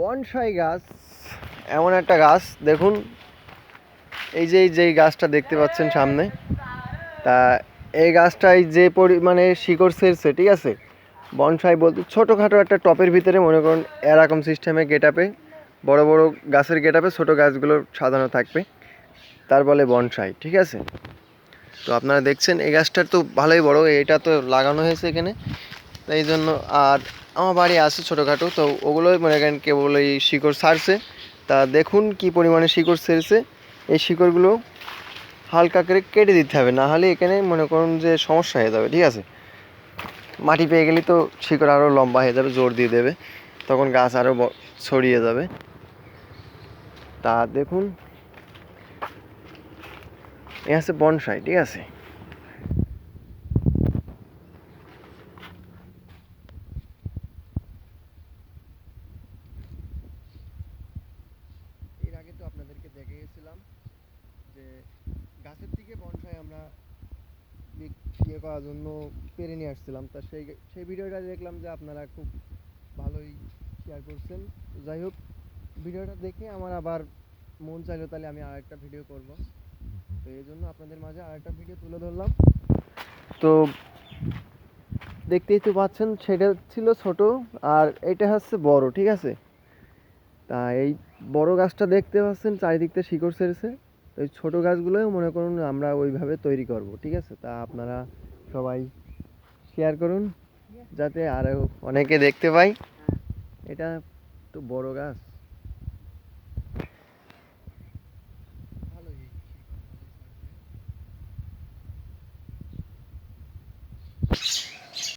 Bonsai গাছ, এমন একটা গাছ, দেখুন। এই যে এই যে গাছটা দেখতে পাচ্ছেন সামনে, তা এই গাছটাই যে পরিমাণে শিকড় সেরছে, ঠিক আছে? বনসাই বলতে, ছোটোখাটো একটা টপের ভিতরে, মনে করুন, এরকম সিস্টেমে গেট আপে বড় বড় গাছের গেট আপে ছোটো গাছগুলো সাজানো থাকবে। তার বলে বনসাই, ঠিক আছে? তো আপনারা দেখছেন, এই গাছটার তো ভালোই বড়, এটা তো লাগানো হয়েছে এখানে। তাই জন্য আর আমার বাড়ি আছে ছোটোখাটো, তো ওগুলোই মনে করেন কেবল এই শিকড় সারছে। তা দেখুন কি পরিমাণে শিকড় ছেড়েছে এই শিকড়গুলো হালকা করে কেটে দিতে হবে, না হলে এখানে মনে করুন যে সমস্যা হয়ে যাবে, ঠিক আছে? মাটি পেয়ে গেলে তো শিকড় আরও লম্বা হয়ে যাবে, জোর দিয়ে দেবে। তখন গাছ আরও ছড়িয়ে যাবে। তা দেখুন, এ আছে বনসাই, ঠিক আছে? তো আপনাদেরকে দেখে গেছিলাম যে গাছের থেকে বনসাই আমরা ইয়ে করার জন্য পেরে নিয়ে আসছিলাম। তা সেই সেই ভিডিওটা দেখলাম যে আপনারা খুব ভালোই শেয়ার করছেন। যাই হোক, ভিডিওটা দেখে আমার আবার মন চাইলো তাহলে আমি আর একটা ভিডিও করব। তো এই জন্য আপনাদের মাঝে আরেকটা ভিডিও তুলে ধরলাম। তো দেখতেই তো পাচ্ছেন, সেটা ছিল ছোট আর এটা হচ্ছে বড়, ঠিক আছে? তা এই বড় গাছটা দেখতে পাচ্ছেন, চারিদিকতে শিকড় ছেড়েছে ওই ছোট গাছগুলোও মনে করুন আমরা ওইভাবে তৈরি করব, ঠিক আছে? তা আপনারা সবাই শেয়ার করুন, যাতে আরও অনেকে দেখতে পাই। এটা তো বড় গাছ।